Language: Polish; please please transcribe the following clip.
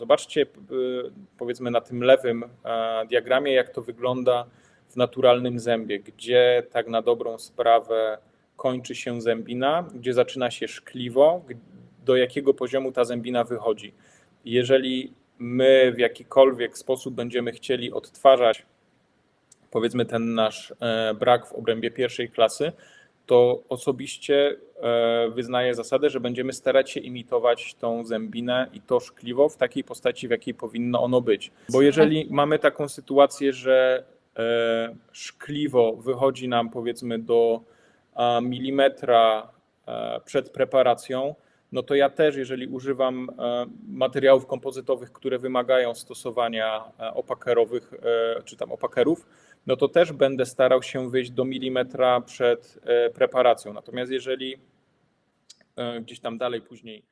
Zobaczcie, powiedzmy, na tym lewym diagramie, jak to wygląda w naturalnym zębie, gdzie tak na dobrą sprawę kończy się zębina, gdzie zaczyna się szkliwo, do jakiego poziomu ta zębina wychodzi. Jeżeli my w jakikolwiek sposób będziemy chcieli odtwarzać, powiedzmy, ten nasz e, brak w obrębie pierwszej klasy, to osobiście e, wyznaję zasadę, że będziemy starać się imitować tą zębinę i to szkliwo w takiej postaci, w jakiej powinno ono być. Bo jeżeli mamy taką sytuację, że e, szkliwo wychodzi nam powiedzmy do milimetra przed preparacją, no to ja też, jeżeli używam materiałów kompozytowych, które wymagają stosowania opakerowych czy tam opakerów, no to też będę starał się wyjść do milimetra przed e, preparacją. Natomiast jeżeli e, gdzieś tam dalej później